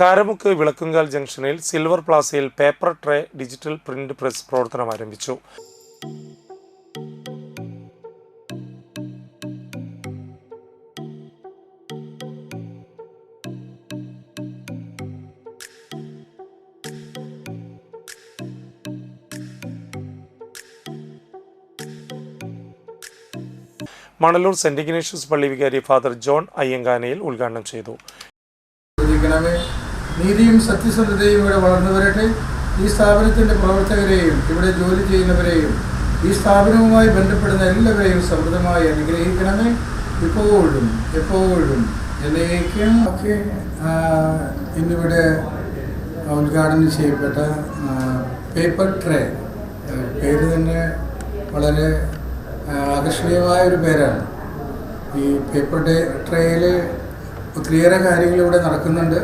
കാരമുക്ക് വിളക്കുങ്കാൽ ജംഗ്ഷനിൽ silver പ്ലാസയിൽ paper tray digital print press പ്രവർത്തനം ആരംഭിച്ചു. മണലൂർ സെന്റ് ഇഗ്നേഷ്യസ് പള്ളി വികാരി ഫാദർ ജോൺ അയ്യങ്കാനയിൽ ഉദ്ഘാടനം ചെയ്തു. നീതിയും സത്യസന്ധതയും ഇവിടെ വളർന്നു വരട്ടെ ഈ സ്ഥാപനത്തിന്റെ പ്രവർത്തകരെയും ഇവിടെ ജോലി ചെയ്യുന്നവരെയും ഈ സ്ഥാപനവുമായി ബന്ധപ്പെടുന്ന എല്ലാവരെയും സമൃദ്ധമായി അനുഗ്രഹിക്കണമേ. ഇപ്പോഴും എപ്പോഴും എന്നേക്കും. ഒക്കെ ഇന്നിവിടെ ഉദ്ഘാടനം ചെയ്യപ്പെട്ട പേപ്പർ ട്രേ. പേര് തന്നെ വളരെ ആകർഷണീയമായ ഒരു പേരാണ്. ഈ പേപ്പർ ട്രേയിൽ ഒത്തിരിയേറെ കാര്യങ്ങൾ ഇവിടെ നടക്കുന്നുണ്ട്.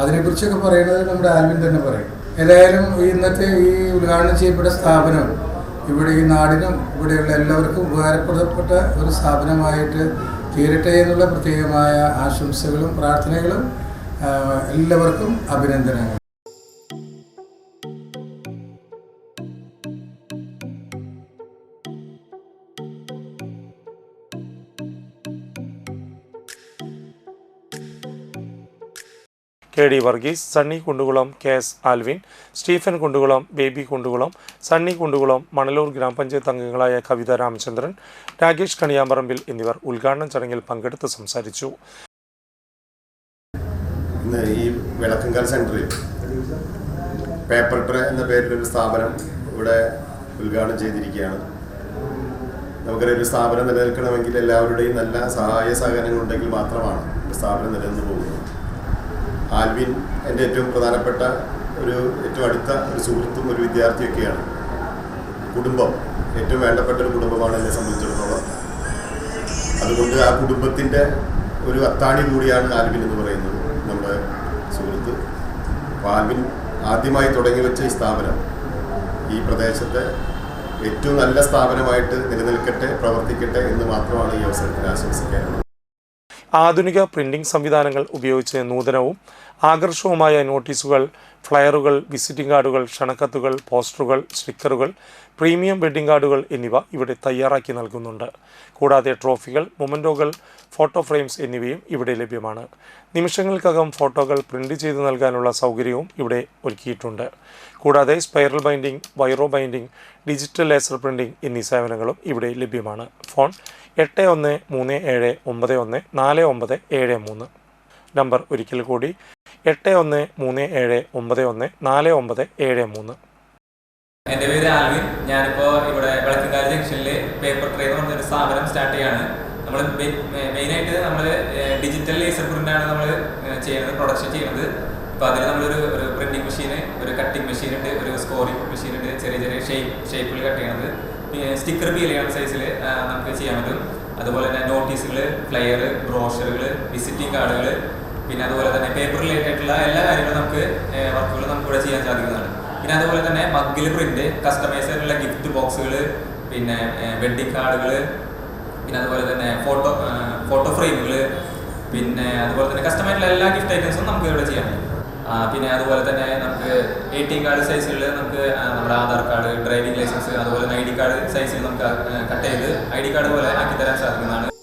അതിനെക്കുറിച്ചൊക്കെ പറയുന്നത് നമ്മുടെ ആൽവിൻ തന്നെ പറയും. ഏതായാലും ഇന്നത്തെ ഈ ഉദ്ഘാടനം ചെയ്യപ്പെട്ട സ്ഥാപനം ഇവിടെ ഈ നാടിനും ഇവിടെയുള്ള എല്ലാവർക്കും ഉപകാരപ്രദപ്പെട്ട ഒരു സ്ഥാപനമായിട്ട് തീരട്ടെ എന്നുള്ള പ്രത്യേകമായ ആശംസകളും പ്രാർത്ഥനകളും എല്ലാവർക്കും അഭിനന്ദനങ്ങൾ. K D Varghese Sunny Kundukulam K S Alvin Stephen Kundukulam Baby Kundukulam Sunny Kundukulam Manalur Grama Panchayat അംഗങ്ങളായ കവിത രാമചന്ദ്രൻ രാകേഷ് കണിയാമ്പറമ്പിൽ എന്നിവർ ഉദ്ഘാടന ചടങ്ങിൽ പങ്കെടുത്ത് സംസാരിച്ചു. ഈ പേപ്പർ ട്രേ എന്ന പേരിലൊരു സ്ഥാപനം ഇവിടെ ഉദ്ഘാടനം ചെയ്തിരിക്കുകയാണ്. നമുക്കൊരു ഒരു സ്ഥാപനം നിലനിൽക്കണമെങ്കിൽ എല്ലാവരുടെയും നല്ല സഹായ സഹകരണങ്ങൾ ഉണ്ടെങ്കിൽ മാത്രമാണ് സ്ഥാപനം നിലനിന്ന് പോകുന്നത്. ആൽവിൻ എന്റെ ഏറ്റവും പ്രധാനപ്പെട്ട ഒരു ഏറ്റവും അടുത്ത ഒരു സുഹൃത്തും ഒരു വിദ്യാർത്ഥിയൊക്കെയാണ്. കുടുംബം ഏറ്റവും വേണ്ടപ്പെട്ട ഒരു കുടുംബമാണ് എന്നെ സംബന്ധിച്ചിടത്തോളം. അതുകൊണ്ട് ആ കുടുംബത്തിന്റെ ഒരു അത്താണി കൂടിയാണ് ആൽവിൻ എന്ന് പറയുന്നത് നമ്മുടെ സുഹൃത്ത്. അപ്പോൾ ആൽവിൻ ആദ്യമായി തുടങ്ങി വെച്ച ഈ സ്ഥാപനം ഈ പ്രദേശത്തെ ഏറ്റവും നല്ല സ്ഥാപനമായിട്ട് നിലനിൽക്കട്ടെ പ്രവർത്തിക്കട്ടെ എന്ന് മാത്രമാണ് ഈ അവസരത്തിൽ ആശംസിക്കാനുള്ളത്. ആധുനിക പ്രിന്റിംഗ് സംവിധാനങ്ങൾ ഉപയോഗിച്ച് നൂതനവും ആകർഷകവുമായ നോട്ടീസുകൾ ഫ്ലയറുകൾ വിസിറ്റിംഗ് കാർഡുകൾ ക്ഷണക്കത്തുകൾ പോസ്റ്ററുകൾ സ്റ്റിക്കറുകൾ പ്രീമിയം വെഡ്ഡിംഗ് കാർഡുകൾ എന്നിവ ഇവിടെ തയ്യാറാക്കി നൽകുന്നുണ്ട്. കൂടാതെ ട്രോഫികൾ മൊമന്റോകൾ ഫോട്ടോ ഫ്രെയിംസ് എന്നിവയും ഇവിടെ ലഭ്യമാണ്. നിമിഷങ്ങൾക്കകം ഫോട്ടോകൾ പ്രിന്റ് ചെയ്ത് നൽകാനുള്ള സൗകര്യവും ഇവിടെ ഒരുക്കിയിട്ടുണ്ട്. കൂടാതെ spiral binding wiro binding digital laser printing എന്നീ സേവനങ്ങളും ഇവിടെ ലഭ്യമാണ്. ഫോൺ എട്ട് ഒന്ന് മൂന്ന് ഏഴ് ഒമ്പത് ഒന്ന് നാല് ഒമ്പത് ഏഴ് മൂന്ന്. നമ്പർ ഒരിക്കൽ കൂടി എട്ട് ഒന്ന് മൂന്ന് ഏഴ് ഒമ്പത് ഒന്ന് നാല് ഒമ്പത് ഏഴ് മൂന്ന്. എന്റെ പേര് ആൽവിൻ. ഞാനിപ്പോൾ ഇവിടെ വിളക്കുംകാൽ ജംഗ്ഷനിൽ പേപ്പർ ട്രേ എന്ന് സ്ഥാപനം സ്റ്റാർട്ട് ചെയ്യാണ്. നമ്മൾ മെയിനായിട്ട് നമ്മൾ ഡിജിറ്റൽ ലേസർ പ്രിന്റാണ് നമ്മൾ ചെയ്യുന്നത് പ്രൊഡക്ഷൻ ചെയ്യുന്നത്. അപ്പോൾ അതിൽ നമ്മളൊരു ഒരു പ്രിന്റിങ് മെഷീൻ ഒരു കട്ടിങ് മെഷീൻ ഉണ്ട് ഒരു സ്കോറിംഗ് മെഷീൻ ഉണ്ട് ചെറിയ ചെറിയ ഷേപ്പ് ഷേപ്പിൽ കട്ട് ചെയ്യുന്നത് പിന്നെ സ്റ്റിക്കർ പീൽ ചെയ്യണ സൈസിൽ നമുക്ക് ചെയ്യാൻ പറ്റും. അതുപോലെ തന്നെ നോട്ടീസുകൾ ഫ്ലയർ ബ്രോഷറുകൾ വിസിറ്റിംഗ് കാർഡുകൾ പിന്നെ അതുപോലെ തന്നെ പേപ്പർ റിലേറ്റഡ് ആയിട്ടുള്ള എല്ലാ കാര്യങ്ങളും നമുക്ക് വർക്കുകൾ നമുക്ക് ഇവിടെ ചെയ്യാൻ സാധിക്കുന്നതാണ്. പിന്നെ അതുപോലെ തന്നെ മഗ്ഗിൽ പ്രിന്റ് കസ്റ്റമൈസ് ആയിട്ടുള്ള ഗിഫ്റ്റ് ബോക്സുകൾ പിന്നെ വെഡിങ് കാർഡുകൾ പിന്നെ അതുപോലെ തന്നെ ഫോട്ടോ ഫോട്ടോ ഫ്രെയിമുകൾ പിന്നെ അതുപോലെ തന്നെ കസ്റ്റമായിട്ടുള്ള എല്ലാ ഗിഫ്റ്റ് ഐറ്റംസും നമുക്ക് ഇവിടെ ചെയ്യാൻ പറ്റും. പിന്നെ അതുപോലെ തന്നെ നമുക്ക് എ ടി എം കാർഡ് സൈസിൽ നമുക്ക് നമ്മുടെ ആധാർ കാർഡ് ഡ്രൈവിംഗ് ലൈസൻസ് അതുപോലെ തന്നെ ഐ ഡി കാർഡ് സൈസിൽ നമുക്ക് കട്ട് ചെയ്ത് ഐ ഡി കാർഡ് പോലെ ആക്കി തരാൻ സാധിക്കുന്നതാണ്.